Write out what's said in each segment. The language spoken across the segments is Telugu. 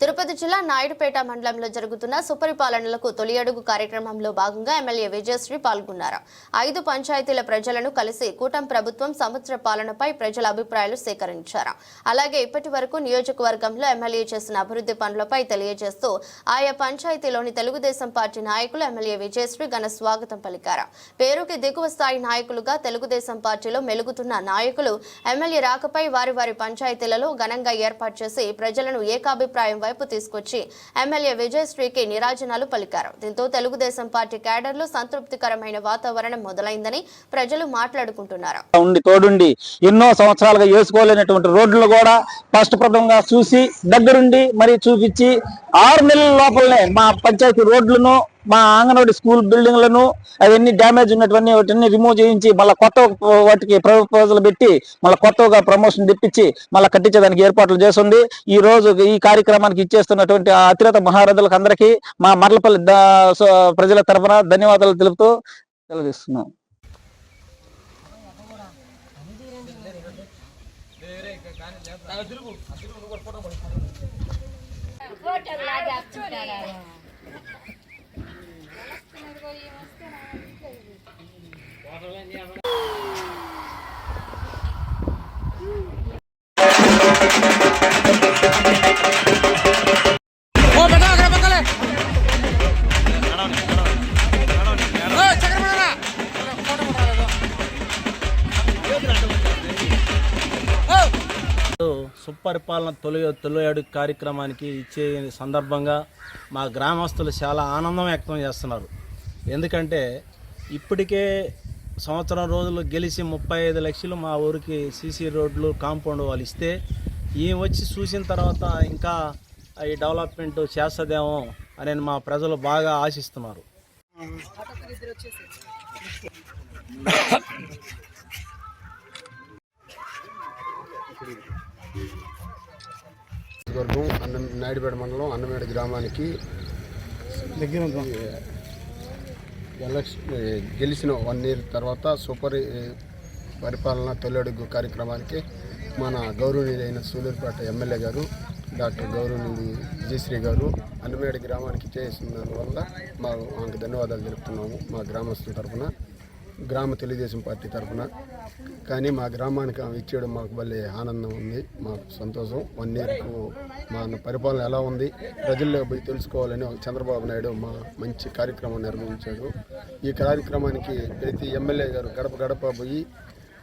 తిరుపతి జిల్లా నాయుడుపేట మండలంలో జరుగుతున్న సుపరిపాలనలకు తొలి అడుగు కార్యక్రమంలో భాగంగా ఎమ్మెల్యే విజయశ్రీ పాల్గొన్నారు. ఐదు పంచాయతీల ప్రజలను కలిసి కూటమి ప్రభుత్వం సంవత్సర పాలనపై ప్రజల అభిప్రాయాలు సేకరించారు. అలాగే ఇప్పటి వరకు నియోజకవర్గంలో ఎమ్మెల్యే చేసిన అభివృద్ధి పనులపై తెలియజేస్తూ ఆయా పంచాయతీలోని తెలుగుదేశం పార్టీ నాయకులు ఎమ్మెల్యే విజయశ్రీ ఘన స్వాగతం పలికారు. పేరుకి దిగువ స్థాయి నాయకులుగా తెలుగుదేశం పార్టీలో మెలుగుతున్న నాయకులు ఎమ్మెల్యే రాకపై వారి వారి పంచాయతీలలో ఘనంగా ఏర్పాటు చేసి ప్రజలను ఏకాభిప్రాయం వైపు తీసుకొచ్చి ఎమ్మెల్యే విజయశ్రీకి నిరాజనాలు పలికారు. దీంతో తెలుగుదేశం పార్టీ క్యాడర్లు సంతృప్తికరమైన వాతావరణం మొదలైందని ప్రజలు మాట్లాడుకుంటున్నారు. తోడుండి ఎన్నో సంవత్సరాలుగా వేసుకోలేనటువంటి రోడ్లు కూడా ఫస్ట్ ప్రథమంగా చూసి దగ్గరుండి మరి చూపించి ఆరు నెలల లోపలనే మా పంచాయతీ రోడ్లను మా అంగన్వాడి స్కూల్ బిల్డింగ్లను అవన్నీ డ్యామేజ్ ఉన్నటువంటి వాటిని రిమూవ్ చేయించి మళ్ళీ కొత్త వాటికి ప్రపోజల్ పెట్టి మళ్ళీ కొత్తగా ప్రమోషన్ తెప్పించి మళ్ళీ కట్టించేదానికి ఏర్పాట్లు చేస్తుంది. ఈ రోజు ఈ కార్యక్రమానికి ఇచ్చేస్తున్నటువంటి అతిరత మహారథులకు అందరికీ మా మర్లపల్లి ప్రజల తరఫున ధన్యవాదాలు తెలుపుతూ తెలియజేస్తున్నాం ఫోటోలు లాగేస్తుంటారా సుపరిపాలన తొలి తొలియాడు కార్యక్రమానికి ఇచ్చే సందర్భంగా మా గ్రామస్తులు చాలా ఆనందం వ్యక్తం చేస్తున్నారు. ఎందుకంటే ఇప్పటికే సంవత్సరం రోజులు గెలిచి ముప్పై ఐదు లక్షలు మా ఊరికి సీసీ రోడ్లు కాంపౌండ్ వాళ్ళు ఇస్తే ఈమె వచ్చి చూసిన తర్వాత ఇంకా ఈ డెవలప్మెంట్ చేస్తుందేమో అని మా ప్రజలు బాగా ఆశిస్తున్నారు. అన్నం నాయుడుపేట మండలం అన్నమేడ గ్రామానికి దగ్గర ఎలక్షన్ గెలిచిన వన్ ఇయర్ తర్వాత సూపర్ పరిపాలన తొలడుగు కార్యక్రమానికి మన గౌరవనీయులైన సూలూరుపేట ఎమ్మెల్యే గారు డాక్టర్ గౌరవనీయుడు విజయశ్రీ గారు అన్నమేడ గ్రామానికి చేసిన మా మాకు ధన్యవాదాలు తెలుపుతున్నాము మా గ్రామస్తుల తరఫున. గ్రామ తెలుగుదేశం పార్టీ తరఫున. కానీ మా గ్రామానికి ఆమె ఇచ్చేయడం మాకు భలే ఆనందం ఉంది మాకు సంతోషం. వన్ ఇయర్కు మా పరిపాలన ఎలా ఉంది ప్రజల్లో పోయి తెలుసుకోవాలని చంద్రబాబు నాయుడు మా మంచి కార్యక్రమం నిర్వహించాడు ఈ కార్యక్రమానికి ప్రతి ఎమ్మెల్యే గారు గడప గడప పోయి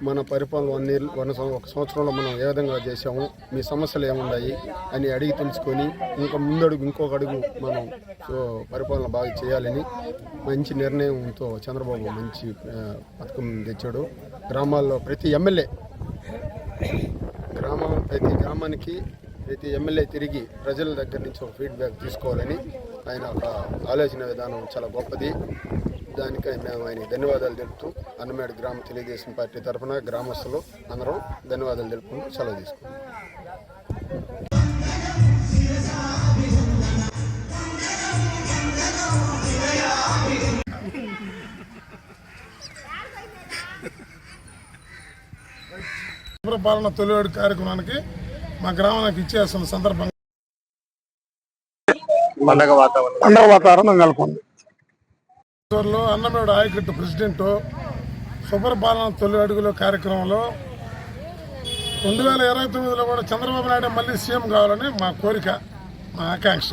మన పరిపాలన వన్ ఇయర్ వన్ ఒక సంవత్సరంలో మనం ఏ విధంగా చేసాము మీ సమస్యలు ఏమున్నాయి అని అడిగి తెలుసుకొని ఇంకా ముందడుగు ఇంకొక అడుగు మనం పరిపాలన బాగా చేయాలని మంచి నిర్ణయంతో చంద్రబాబు మంచి పథకం తెచ్చాడు. గ్రామాల్లో ప్రతి ఎమ్మెల్యే గ్రామం ప్రతి గ్రామానికి ప్రతి ఎమ్మెల్యే తిరిగి ప్రజల దగ్గర నుంచి ఒక ఫీడ్బ్యాక్ తీసుకోవాలని ఆయన ఒక ఆలోచన విధానం చాలా గొప్పది. దానికై మేము ఆయన ధన్యవాదాలు తెలుపుతూ అన్నమేడు గ్రామ తెలుగుదేశం పార్టీ తరఫున గ్రామస్తులు అందరం ధన్యవాదాలు తెలుపుకుంటూ సెలవు తీసుకుంటాం పాలన తొలివాడి కార్యక్రమానికి మా గ్రామానికి ఇచ్చేస్తున్న సందర్భంగా పండగ వాతావరణం. పండగ వాతావరణం నెలకొంది. చిత్తూరులో అన్నమేడు ఆయకట్టు ప్రెసిడెంట్ సుపరిపాలన తొలి అడుగుల కార్యక్రమంలో రెండు వేల ఇరవై తొమ్మిదిలో కూడా చంద్రబాబు నాయుడు మళ్ళీ సీఎం కావాలని మా కోరిక మా ఆకాంక్ష.